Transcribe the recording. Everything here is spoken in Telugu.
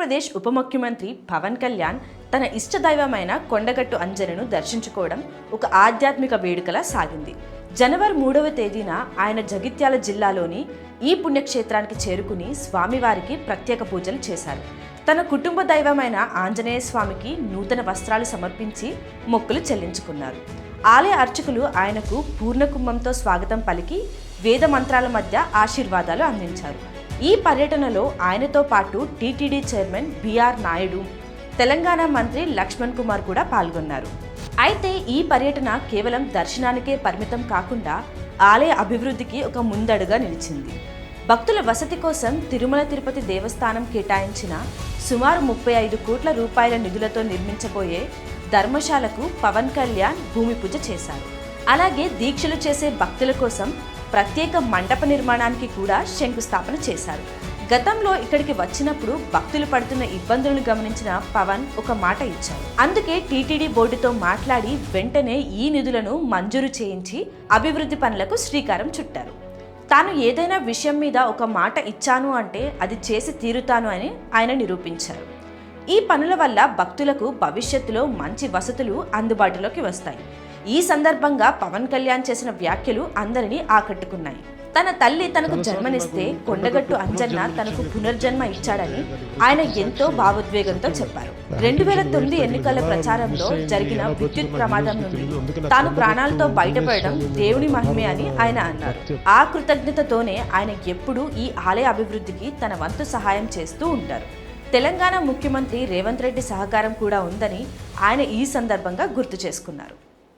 ఆంధ్రప్రదేశ్ ఉప ముఖ్యమంత్రి పవన్ కళ్యాణ్ తన ఇష్టదైవమైన కొండగట్టు అంజనను దర్శించుకోవడం ఒక ఆధ్యాత్మిక వేడుకలా సాగింది. జనవరి మూడవ తేదీన ఆయన జగిత్యాల జిల్లాలోని ఈ పుణ్యక్షేత్రానికి చేరుకుని స్వామివారికి ప్రత్యేక పూజలు చేశారు. తన కుటుంబ దైవమైన ఆంజనేయ స్వామికి నూతన వస్త్రాలు సమర్పించి మొక్కులు చెల్లించుకున్నారు. ఆలయ అర్చకులు ఆయనకు పూర్ణకుంభంతో స్వాగతం పలికి వేద మంత్రాల మధ్య ఆశీర్వాదాలు అందించారు. ఈ పర్యటనలో ఆయనతో పాటు TTD chairman BR Naidu Telangana మంత్రి లక్ష్మణ్ కుమార్ కూడా పాల్గొన్నారు. అయితే ఈ పర్యటన కేవలం దర్శనానికే పరిమితం కాకుండా ఆలయ అభివృద్ధికి ఒక ముందడుగా నిలిచింది. భక్తుల వసతి కోసం తిరుమల తిరుపతి దేవస్థానం కేటాయించిన సుమారు ముప్పై ఐదు కోట్ల రూపాయల నిధులతో నిర్మించబోయే ధర్మశాలకు పవన్ కళ్యాణ్ భూమి పూజ చేశారు. అలాగే దీక్షలు చేసే భక్తుల కోసం ప్రత్యేక మండప నిర్మాణానికి కూడా శంకుస్థాపన చేశారు. గతంలో ఇక్కడికి వచ్చినప్పుడు భక్తులు పడుతున్న ఇబ్బందులను గమనించిన పవన్ ఒక మాట ఇచ్చారు. అందుకే టీటీడీ బోర్డుతో మాట్లాడి వెంటనే ఈ నిధులను మంజూరు చేయించి అభివృద్ధి పనులకు శ్రీకారం చుట్టారు. తాను ఏదైనా విషయం మీద ఒక మాట ఇచ్చాను అంటే అది చేసి తీరుతాను అని ఆయన నిరూపించారు. ఈ పనుల వల్ల భక్తులకు భవిష్యత్తులో మంచి వసతులు అందుబాటులోకి వస్తాయి. ఈ సందర్భంగా పవన్ కళ్యాణ్ చేసిన వ్యాఖ్యలు అందరినీ ఆకట్టుకున్నాయి. తన తల్లి తనకు జన్మనిస్తే కొండగట్టు అంజన్న తనకు పునర్జన్మ ఇచ్చాడని ఆయన ఎంతో భావోద్వేగంతో చెప్పారు. రెండు వేల తొమ్మిది ఎన్నికల ప్రచారంలో జరిగిన విద్యుత్ ప్రమాదం నుండి తాను ప్రాణాలతో బయటపడడం దేవుని మహిమే అని ఆయన అన్నారు. ఆ కృతజ్ఞతతోనే ఆయన ఎప్పుడూ ఈ ఆలయ అభివృద్ధికి తన వంతు సహాయం చేస్తూ ఉంటారు. తెలంగాణ ముఖ్యమంత్రి రేవంత్ రెడ్డి సహకారం కూడా ఉందని ఆయన ఈ సందర్భంగా గుర్తు చేసుకున్నారు.